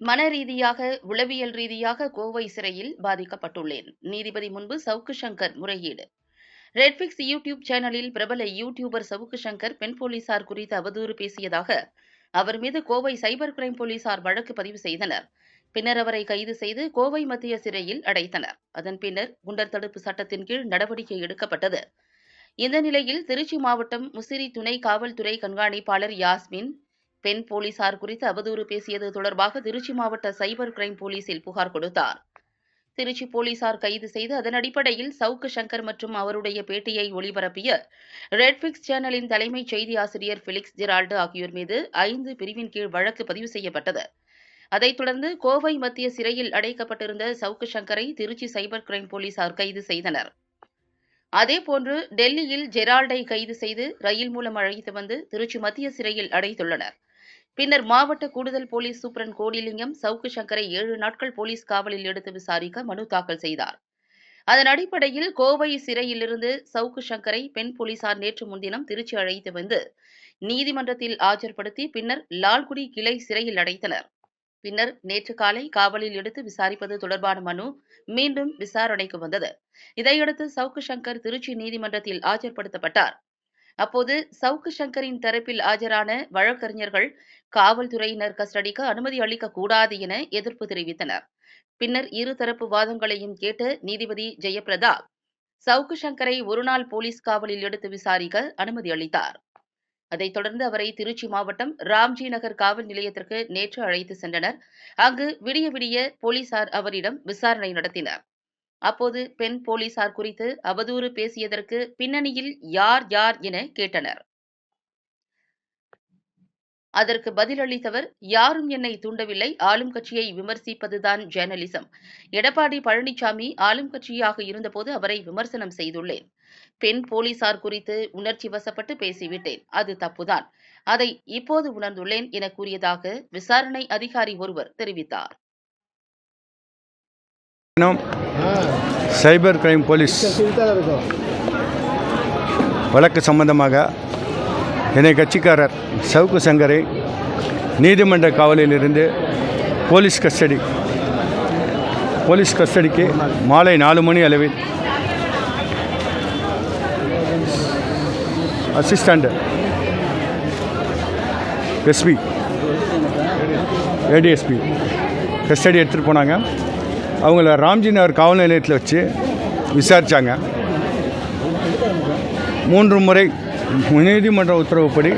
மன ரீதியாக உளவியல் ரீதியாக கோவை சிறையில் பாதிக்கப்பட்டுள்ளேன். நீதிபதி முன்பு சவுக்கு சங்கர் முறையீடு ரெட்ஃபிக்ஸ் யூடியூப் சேனலில் பிரபல யூடியூபர் சவுக்கு சங்கர் பெண் போலீசார் குறித்து அவதூறு பேசியதாக அவர் மீது கோவை சைபர் கிரைம் போலீசார் வழக்கு பதிவு செய்தனர். பின்னர் அவரை கைது செய்து கோவை மத்திய சிறையில் அடைத்தனர். அதன் பின்னர் குண்டர் தடுப்பு சட்டத்தின் கீழ் நடவடிக்கை எடுக்கப்பட்டது. இந்த நிலையில் திருச்சி மாவட்டம் முசிறி துணை காவல்துறை கண்காணிப்பாளர் யாஸ்மின் பெண் போலீசார் குறித்து அவதூறு பேசியது தொடர்பாக திருச்சி மாவட்ட சைபர் கிரைம் போலீசில் புகார் கொடுத்தார். திருச்சி போலீசார் கைது செய்து அதன் அடிப்படையில் சவுக்கு சங்கர் மற்றும் அவருடைய பேட்டியை ஒளிபரப்பிய ரெட்ஃபிக்ஸ் சேனலின் தலைமை செய்தி ஆசிரியர் பிலிக்ஸ் ஜெரால்டு ஆகியோர் மீது ஐந்து பிரிவின் கீழ் வழக்கு பதிவு செய்யப்பட்டது. அதைத் தொடர்ந்து கோவை மத்திய சிறையில் அடைக்கப்பட்டிருந்த சவுக்கு சங்கரை திருச்சி சைபர் கிரைம் போலீசார் கைது செய்தனர். அதேபோன்று டெல்லியில் ஜெரால்டை கைது செய்து ரயில் மூலம் அழைத்து வந்து திருச்சி மத்திய சிறையில் அடைத்துள்ளனர். பின்னர் மாவட்ட கூடுதல் போலீஸ் சூப்பரன் கோடிலிங்கம் சவுக்கு சங்கரை ஏழு நாட்கள் போலீஸ் காவலில் எடுத்து விசாரிக்க மனு தாக்கல் செய்தார். அதன் அடிப்படையில் கோவை சிறையிலிருந்து சவுக்கு சங்கரை பெண் போலீசார் நேற்று முன்தினம் திருச்சி அழைத்து வந்து நீதிமன்றத்தில் ஆஜர்படுத்தி பின்னர் லால்குடி கிளை சிறையில் அடைத்தனர். பின்னர் நேற்று காலை காவலில் எடுத்து விசாரிப்பது தொடர்பான மனு மீண்டும் விசாரணைக்கு வந்தது. இதையடுத்து சவுக்கு சங்கர் திருச்சி நீதிமன்றத்தில் ஆஜர்படுத்தப்பட்டார். அப்போது சவுக்கு சங்கரின் தரப்பில் ஆஜரான வழக்கறிஞர்கள் காவல்துறையினர் கஸ்டடிக்கு அனுமதி அளிக்க கூடாது என எதிர்ப்பு தெரிவித்தனர். பின்னர் இருதரப்பு வாதங்களையும் கேட்ட நீதிபதி ஜெயபிரதா சவுக்கு சங்கரை ஒருநாள் போலீஸ் காவலில் எடுத்து விசாரிக்க அனுமதி அளித்தார். அதைத் தொடர்ந்து அவரை திருச்சி மாவட்டம் ராம்ஜி நகர் காவல் நிலையத்திற்கு நேற்று அழைத்து சென்றனர். அங்கு விடிய விடிய போலீசார் அவரிடம் விசாரணை நடத்தினர். அப்போது பெண் போலீசார் குறித்து அவதூறு பேசியதற்கு பின்னணியில் யார் யார் என கேட்டனர். அதற்கு பதிலளித்தவர் யாரும் என்னை தூண்டவில்லை ஆளும் கட்சியை விமர்சிப்பதுதான் ஜேர்னலிசம் எடப்பாடி பழனிசாமி ஆளும் கட்சியாக இருந்தபோது அவரை விமர்சனம் செய்துள்ளேன். பெண் போலீசார் குறித்து உணர்ச்சி வசப்பட்டு பேசிவிட்டேன். அது தப்புதான். அதை இப்போது உணர்ந்துள்ளேன் என கூறியதாக விசாரணை அதிகாரி ஒருவர் தெரிவித்தார். தினம் சைபர் கிரைம் போலீஸ் வழக்கு சம்பந்தமாக என்னை கட்சிக்காரர் சவுக்கு சங்கரை நீதிமன்ற காவலிலிருந்து போலீஸ் கஸ்டடி போலீஸ் கஸ்டடிக்கு மாலை நாலு மணி அளவில் அசிஸ்டண்ட் எஸ்பி ஏடிஎஸ்பி கஸ்டடி எடுத்துகிட்டு போனாங்க. அவங்கள ராம்ஜி நகர் காவல் நிலையத்தில் வச்சு விசாரித்தாங்க மூன்று முறை நீதிமன்ற உத்தரவுப்படி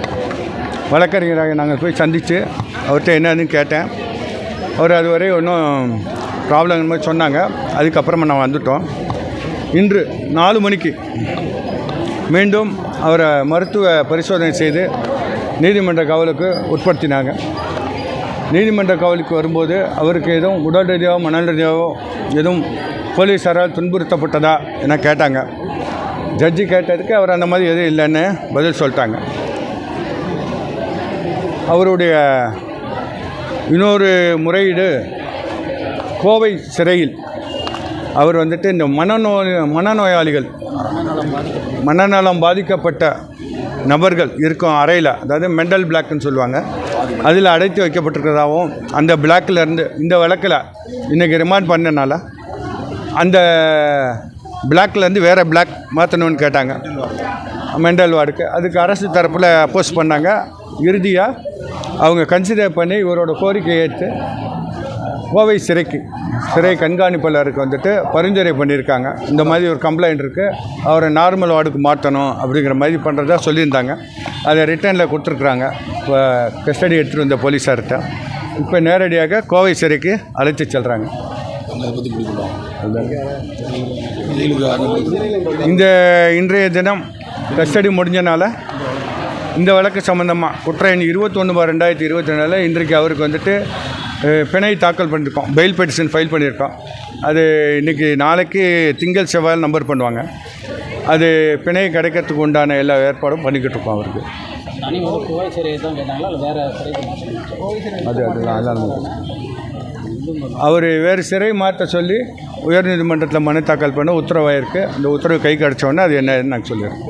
வழக்கறிஞராக நாங்கள் போய் சந்தித்து அவர்கிட்ட என்னன்னு கேட்டேன். அவர் அதுவரை ஒன்றும் ப்ராப்ளம் மாதிரி சொன்னாங்க. அதுக்கப்புறமா நான் வந்துட்டோம். இன்று நாலு மணிக்கு மீண்டும் அவரை மருத்துவ பரிசோதனை செய்து நீதிமன்ற காவலுக்கு உட்படுத்தினாங்க. நீதிமன்ற காவலுக்கு வரும்போது அவருக்கு எதுவும் உடல் ரீதியாகவோ மன ரீதியாகவோ எதுவும் போலீஸாரால் துன்புறுத்தப்பட்டதா என கேட்டாங்க. ஜட்ஜி கேட்டதுக்கு அவர் அந்த மாதிரி எதுவும் இல்லைன்னு பதில் சொல்லிட்டாங்க. அவருடைய இன்னொரு முறையீடு கோவை சிறையில் அவர் வந்துட்டு இந்த மனநோய் மனநோயாளிகள் மனநலம் பாதிக்கப்பட்ட நபர்கள் இருக்கும் அறையில் அதாவது மெண்டல் பிளாக்னு சொல்லுவாங்க அதில் அடைத்து வைக்கப்பட்டிருக்கிறதாகவும் அந்த பிளாக்கில் இருந்து இந்த வழக்கில் இன்றைக்கி ரிமாண்ட் பண்ணனால அந்த பிளாக்லேருந்து வேறு பிளாக் மாற்றணும்னு கேட்டாங்க. மெண்டல் வார்டுக்கு. அதுக்கு அரசு தரப்பில் அப்போஸ் பண்ணாங்க. இறுதியாக அவங்க கன்சிடர் பண்ணி இவரோட கோரிக்கையை ஏற்று கோவை சிறைக்கு சிறை கண்காணிப்பாளருக்கு வந்துட்டு பரிந்துரை பண்ணியிருக்காங்க. இந்த மாதிரி ஒரு கம்ப்ளைண்ட் இருக்குது அவரை நார்மல் வார்டுக்கு மாற்றணும் அப்படிங்கிற மாதிரி பண்ணுறதா சொல்லியிருந்தாங்க. அதை ரிட்டர்னில் கொடுத்துருக்குறாங்க. இப்போ கஸ்டடி எடுத்துகிட்டு வந்த போலீஸார்கிட்ட இப்போ நேரடியாக கோவை சிறைக்கு அழைத்து செல்கிறாங்க இந்த இன்றைய தினம் கஸ்டடி முடிஞ்சனால இந்த வழக்கு சம்மந்தமாக குற்ற எண் இருபத்தொன்று பார் ரெண்டாயிரத்தி இருபத்தி ரெண்டில் இன்றைக்கு அவருக்கு வந்துட்டு பிணை தாக்கல் பண்ணியிருக்கோம் பெயில் பெட்டிஷன் ஃபைல் பண்ணியிருக்கோம் அது இன்றைக்கி நாளைக்கு திங்கள் செவ்வாய் நம்பர் பண்ணுவாங்க. அது பிணை கிடைக்கிறதுக்கு உண்டான எல்லா ஏற்பாடும் பண்ணிக்கிட்டு இருக்கோம் அவருக்கு. அது அதுதான் அதான் அவர் வேறு சிறை மாற்ற சொல்லி உயர்நீதிமன்றத்தில் மனு தாக்கல் பண்ண உத்தரவாயிருக்கு. அந்த உத்தரவு கை கிடச்சோன்னே அது என்னன்னு நாங்கள் சொல்லிடுறோம்.